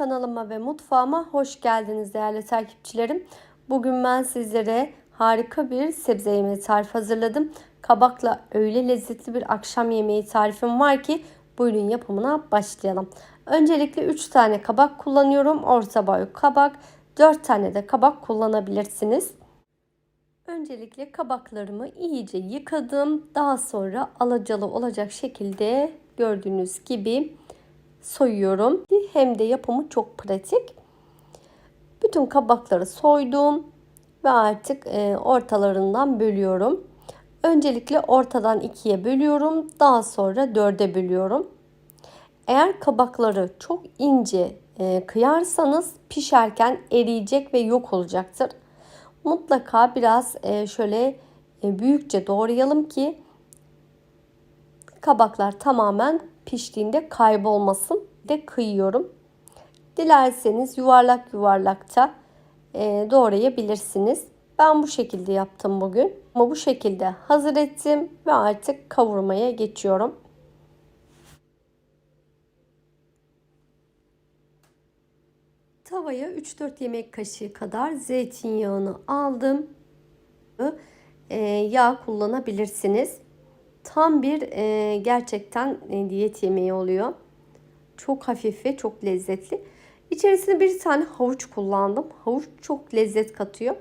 kanalıma ve mutfağıma hoş geldiniz değerli takipçilerim. Bugün ben sizlere harika bir sebze yemeği tarifi hazırladım. Kabakla öyle lezzetli bir akşam yemeği tarifim var ki buyurun yapımına başlayalım. Öncelikle 3 tane kabak kullanıyorum. Orta boy kabak. 4 tane de kabak kullanabilirsiniz. Öncelikle kabaklarımı iyice yıkadım. Daha sonra alacalı olacak şekilde gördüğünüz gibi soyuyorum. Hem de yapımı çok pratik. Bütün kabakları soydum ve artık e, ortalarından bölüyorum. Öncelikle ortadan ikiye bölüyorum. Daha sonra dörde bölüyorum. Eğer kabakları çok ince e, kıyarsanız pişerken eriyecek ve yok olacaktır. Mutlaka biraz e, şöyle büyükçe doğrayalım ki kabaklar tamamen piştiğinde kaybolmasın de kıyıyorum. Dilerseniz yuvarlak yuvarlakça e, doğrayabilirsiniz. Ben bu şekilde yaptım bugün. Ama bu şekilde hazır ettim ve artık kavurmaya geçiyorum. Tavaya 3-4 yemek kaşığı kadar zeytinyağını aldım. E, yağ kullanabilirsiniz. Tam bir e, gerçekten e, diyet yemeği oluyor. Çok hafif ve çok lezzetli. İçerisine bir tane havuç kullandım. Havuç çok lezzet katıyor.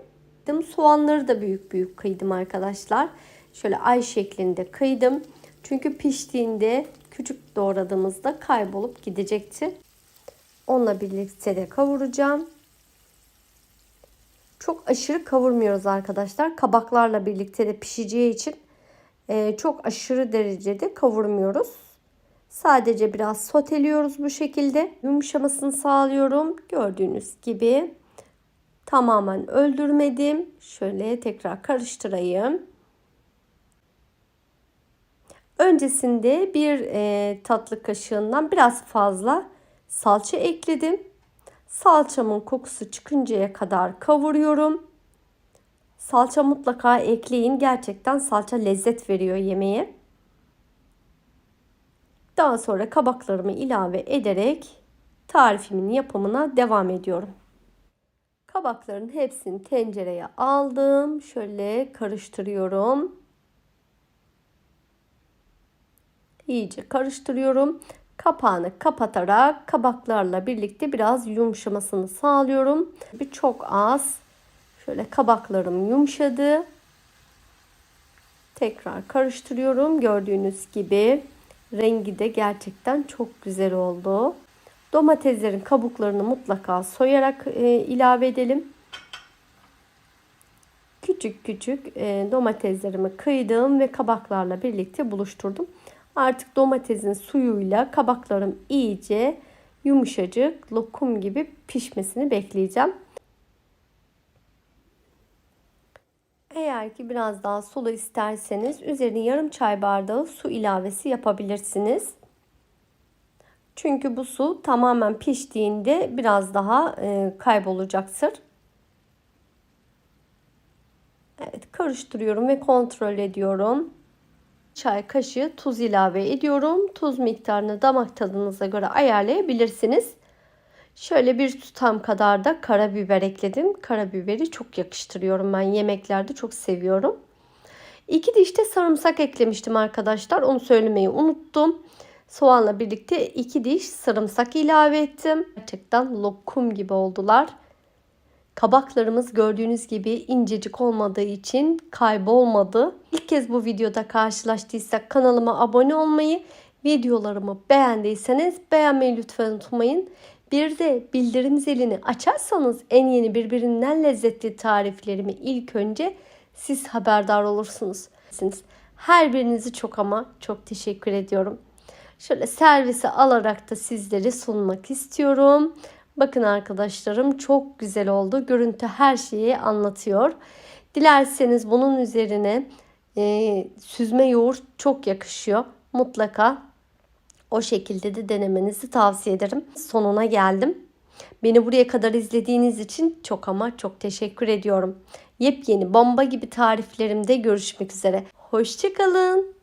Soğanları da büyük büyük kıydım arkadaşlar. Şöyle ay şeklinde kıydım. Çünkü piştiğinde küçük doğradığımızda kaybolup gidecekti. Onunla birlikte de kavuracağım. Çok aşırı kavurmuyoruz arkadaşlar. Kabaklarla birlikte de pişeceği için e, çok aşırı derecede kavurmuyoruz. Sadece biraz soteliyoruz bu şekilde. Yumuşamasını sağlıyorum. Gördüğünüz gibi tamamen öldürmedim. Şöyle tekrar karıştırayım. Öncesinde bir e, tatlı kaşığından biraz fazla salça ekledim. Salçamın kokusu çıkıncaya kadar kavuruyorum. Salça mutlaka ekleyin. Gerçekten salça lezzet veriyor yemeğe. Daha sonra kabaklarımı ilave ederek tarifimin yapımına devam ediyorum. Kabakların hepsini tencereye aldım. Şöyle karıştırıyorum. İyice karıştırıyorum. Kapağını kapatarak kabaklarla birlikte biraz yumuşamasını sağlıyorum. Bir çok az. Şöyle kabaklarım yumuşadı. Tekrar karıştırıyorum. Gördüğünüz gibi rengi de gerçekten çok güzel oldu. Domateslerin kabuklarını mutlaka soyarak e, ilave edelim. Küçük küçük e, domateslerimi kıydım ve kabaklarla birlikte buluşturdum. Artık domatesin suyuyla kabaklarım iyice yumuşacık lokum gibi pişmesini bekleyeceğim. Eğer ki biraz daha sulu isterseniz üzerine yarım çay bardağı su ilavesi yapabilirsiniz. Çünkü bu su tamamen piştiğinde biraz daha e, kaybolacaktır. Evet karıştırıyorum ve kontrol ediyorum. Çay kaşığı tuz ilave ediyorum. Tuz miktarını damak tadınıza göre ayarlayabilirsiniz. Şöyle bir tutam kadar da karabiber ekledim. Karabiberi çok yakıştırıyorum ben yemeklerde çok seviyorum. İki diş de sarımsak eklemiştim arkadaşlar. Onu söylemeyi unuttum. Soğanla birlikte iki diş sarımsak ilave ettim. Gerçekten lokum gibi oldular. Kabaklarımız gördüğünüz gibi incecik olmadığı için kaybolmadı. İlk kez bu videoda karşılaştıysak kanalıma abone olmayı, videolarımı beğendiyseniz beğenmeyi lütfen unutmayın. Bir de bildirim zilini açarsanız en yeni birbirinden lezzetli tariflerimi ilk önce siz haberdar olursunuz. Her birinizi çok ama çok teşekkür ediyorum. Şöyle servise alarak da sizleri sunmak istiyorum. Bakın arkadaşlarım çok güzel oldu. Görüntü her şeyi anlatıyor. Dilerseniz bunun üzerine e, süzme yoğurt çok yakışıyor. Mutlaka o şekilde de denemenizi tavsiye ederim. Sonuna geldim. Beni buraya kadar izlediğiniz için çok ama çok teşekkür ediyorum. Yepyeni bomba gibi tariflerimde görüşmek üzere. Hoşçakalın.